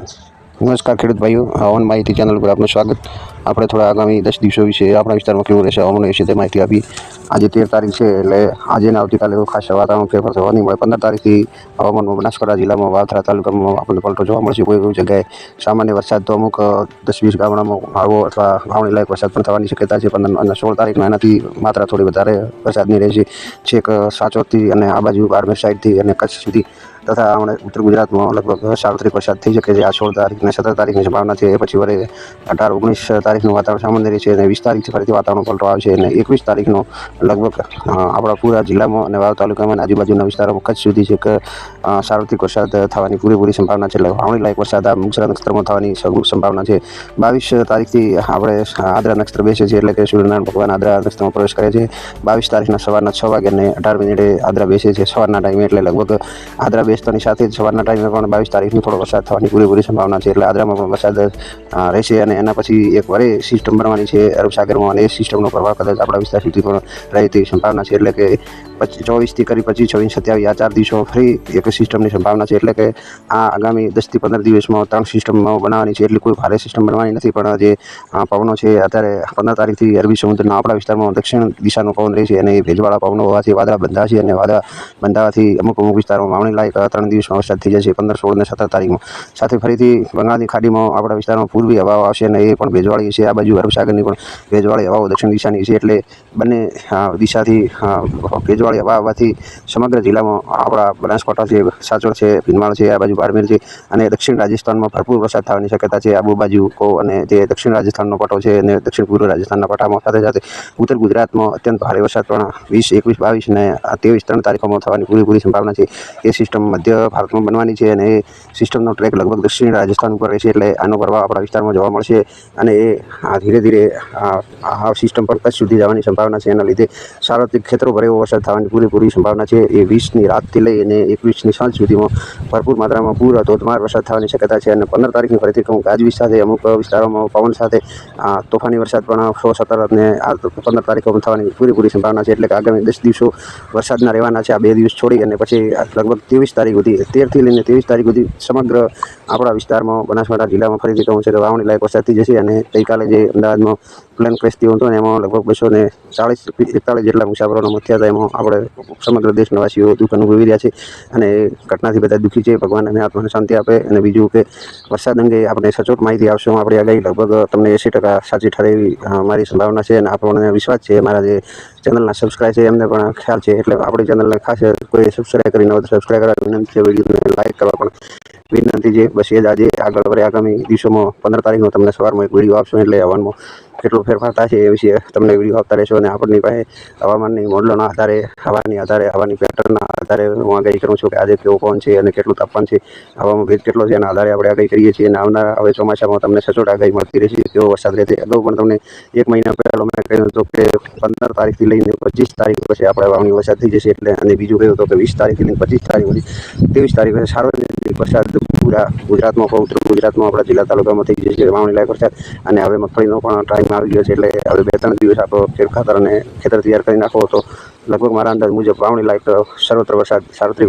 નમસ્કાર ખેડૂત ભાઈઓ હવામાન માહિતી ચેનલ પર આપનું સ્વાગત. આપણે થોડા આગામી દસ દિવસો વિશે આપણા વિસ્તારમાં કેવું રહેશે હવામાન વિશે તે માહિતી આપી. આજે તેર તારીખ છે, એટલે આજે ને આવતીકાલે ખાસ વાતાવરણ ફેરફાર થવા નહીં પંદર તારીખથી હવામાનમાં બનાસકાંઠા જિલ્લામાં વાવથરા તાલુકામાં આપણને પલટો જોવા મળશે. કોઈ કોઈ જગ્યાએ સામાન્ય વરસાદ તો અમુક દસ વીસ ગામડામાં આવો અથવા વાવણી લાયક વરસાદ પણ થવાની શક્યતા છે. પંદર અને સોળ તારીખમાં એનાથી માત્રા થોડી વધારે વરસાદની રહેશે. છેક સાચોરથી અને આ બાજુ બારમેર સાઈડથી અને કચ્છ સુધી તથા આપણે ઉત્તર ગુજરાતમાં લગભગ સાર્વત્રિક વરસાદ થઈ શકે છે. આ સોળ તારીખ અને સત્તર તારીખની સંભાવના છે. એ પછી વરે અઢાર, ઓગણીસ તારીખનું વાતાવરણ સામાન્ય રહેશે અને વીસ તારીખથી ફરીથી વાતાવરણ પલટો આવશે અને એકવીસ તારીખનો લગભગ આપણા પૂરા જિલ્લામાં અને વાવ તાલુકામાં આજુબાજુના વિસ્તારોમાં કચ્છ સુધી છે કે સાર્વત્રિક વરસાદ થવાની પૂરેપૂરી સંભાવના છે. એટલે વાવણી લાયક વરસાદ આ મુક્ષરા નક્ષત્રમાં થવાની સંભાવના છે. બાવીસ તારીખથી આપણે આદ્રા નક્ષત્ર બેસે છે એટલે કે સૂર્યનારાયણ ભગવાન આદરા નક્ષત્રમાં પ્રવેશ કરે છે. બાવીસ તારીખના સવારના છ વાગ્યાને અઢાર મિનિટે આદ્રા બેસે છે. સવારના ટાઈમે એટલે લગભગ આદ્રા બેસતાની સાથે સવારના ટાઈમે પણ બાવીસ તારીખનો થોડો વરસાદ થવાની પૂરેપૂરી સંભાવના છે એટલે આદરામાં પણ વરસાદ રહેશે અને એના પછી એક વરે સિસ્ટમ બનવાની છે અરબ સાગરમાં અને એ સિસ્ટમનો પ્રભાવ કદાચ આપણા વિસ્તાર સુધી પણ રહે તેવી સંભાવના છે એટલે કે પચીસ ચોવીસથી કરી પચીસ છવ્વીસ સત્યાવીસ આ ચાર દિવસો ફરી એક સિસ્ટમની સંભાવના છે. એટલે કે આ આગામી દસથી પંદર દિવસમાં ત્રણ સિસ્ટમ બનાવવાની છે. એટલી કોઈ ભારે સિસ્ટમ બનવાની નથી પણ જે પવનો છે અત્યારે પંદર તારીખથી અરબી સમુદ્રના આપણા વિસ્તારમાં દક્ષિણ દિશાનો પવન રહે છે અને એ ભેજવાળા પવનો હોવાથી વાદળા બંધાશે અને વાદળા બંધાવાથી અમુક અમુક વિસ્તારોમાં વાવણી લાયક ત્રણ દિવસમાં વરસાદ થઈ જશે પંદર સોળ અને સત્તર તારીખમાં. સાથે ફરીથી બંગાળની ખાડીમાં આપણા વિસ્તારમાં પૂર્વી હવાઓ આવશે અને એ પણ ભેજવાળી છે. આ બાજુ અરબસાગરની પણ ભેજવાળી હવાઓ દક્ષિણ દિશાની છે. એટલે બંને દિશાથી અ, ભેજવાળી હવા આવવાથી સમગ્ર જિલ્લામાં આપણા બનાસકાંઠા છે સાચોર છે ભીનમાળ છે, આ બાજુ બારમેર છે અને દક્ષિણ રાજસ્થાનમાં ભરપૂર વરસાદ થવાની શક્યતા છે. આબુ બાજુ કો અને જે દક્ષિણ રાજસ્થાનનો પટો છે અને દક્ષિણ પૂર્વ રાજસ્થાનના પટામાં સાથે સાથે ઉત્તર ગુજરાતમાં અત્યંત ભારે વરસાદ પણ વીસ, એકવીસ, બાવીસ અને ત્રેવીસ, ત્રણ તારીખોમાં થવાની પૂરેપૂરી સંભાવના છે. એ સિસ્ટમ મધ્ય ભારતમાં બનવાની છે અને એ સિસ્ટમનો ટ્રેક લગભગ દક્ષિણ રાજસ્થાન ઉપર રહેશે એટલે આનો પ્રભાવ આપણા વિસ્તારમાં જોવા મળશે અને એ ધીરે ધીરે આ આ સિસ્ટમ પર કચ્છ સુધી જવાની સંભાવના છે. એના લીધે સાર્વત્રિક ક્ષેત્રો પર એવો વરસાદ થવાની પૂરેપૂરી સંભાવના છે. એ વીસની રાતથી લઈ અને એકવીસની સાંજ સુધીમાં ભરપૂર માત્રામાં પૂર ધોધમાર વરસાદ થવાની શક્યતા છે અને પંદર તારીખની ફરીથી કહું, ગાજવીજ સાથે, અમુક વિસ્તારોમાં પવન સાથે તોફાની વરસાદ પણ સો સત્તર અને પંદર પંદર પણ થવાની પૂરેપૂરી સંભાવના છે. એટલે કે આગામી દસ દિવસો વરસાદના રહેવાના છે. આ બે દિવસ છોડી અને પછી લગભગ ત્રેવીસ તારીખ સુધી, તેરથી લઈને ત્રેવીસ તારીખ સુધી સમગ્ર આપણા વિસ્તારમાં બનાસકાંઠા જિલ્લામાં ફરીથી કહું છે કે વાવણી લાયક વરસાદ થઈ જશે અને ગઈકાલે જે અમદાવાદમાં પ્લેન ક્રેશ થયો હતો એમાં લગભગ બસો ને ચાળીસ એકતાળીસ જેટલા મુસાફરોનો મોત થયા હતા એમાં આપણે સમગ્ર દેશના વાસીઓ દુઃખ અનુભવી રહ્યા છે અને ઘટનાથી બધા દુઃખી છે. ભગવાન અને આત્માને શાંતિ આપે અને બીજું કે વરસાદ અંગે આપણે સચોટ માહિતી આપશું આપણી આગાહી લગભગ તમને એંસી ટકા સાચી ઠરે એવી મારી સંભાવના છે અને આપણને વિશ્વાસ છે. મારા જે ચેનલના સબસ્ક્રાઈબ છે એમને પણ ખ્યાલ છે. એટલે આપણી ચેનલને ખાસ કોઈ સબસ્ક્રાઈબ કરીને હોય સબસ્ક્રાઈબ કરવા વિનંતી છે. વિડીયોને લાઈક કરવા પણ વિનંતી છે. બસ એ જ આજે આગળ વરે આગામી દિવસોમાં પંદર તારીખનો તમને સવારમાં એક વીડિયો આપશું. એટલે હવામાનમાં કેટલો ફેરફાર થશે એ વિશે તમને વીડિયો આપતા રહેશો અને આપણની પાસે હવામાનની મોડલોના આધારે, હવાની આધારે, હવાની પેટર્નના આધારે હું આગાહી કરું છું કે આજે કેવો કોણ છે અને કેટલું તાપમાન છે હવામાં ભેજ કેટલો છે એના આધારે આપણે આગાહી કરીએ છીએ અને આવનારા હવે ચોમાસામાં તમને સચોટ આગાહી મળતી રહેશે. કેવો વરસાદ રહેશે. અગાઉ પણ તમને એક મહિના પહેલાં મેં કહ્યું હતું કે પંદર તારીખથી લઈને પચીસ તારીખ પછી આપણે વાવણી વરસાદ થઈ જશે એટલે અને બીજું કહ્યું હતું કે વીસ તારીખથી લઈને પચીસ તારીખ સુધી, ત્રેવીસ તારીખ સાર્વજનિક વરસાદ ગુજરાતમાં ઉત્તર ગુજરાતમાં આપણા જિલ્લા તાલુકામાં થઈ જશે વાવણી લાયક વરસાદ અને હવે મગફળીનો પણ ટાઈમ આવી ગયો છે એટલે હવે બે ત્રણ દિવસ આપણો ખેડ ખાતર અને ખેતર તૈયાર કરી નાખો તો લગભગ મારા અંદાજ મુજબ વાવણી લાયક સર્વત્ર વરસાદ, સાર્વત્રિક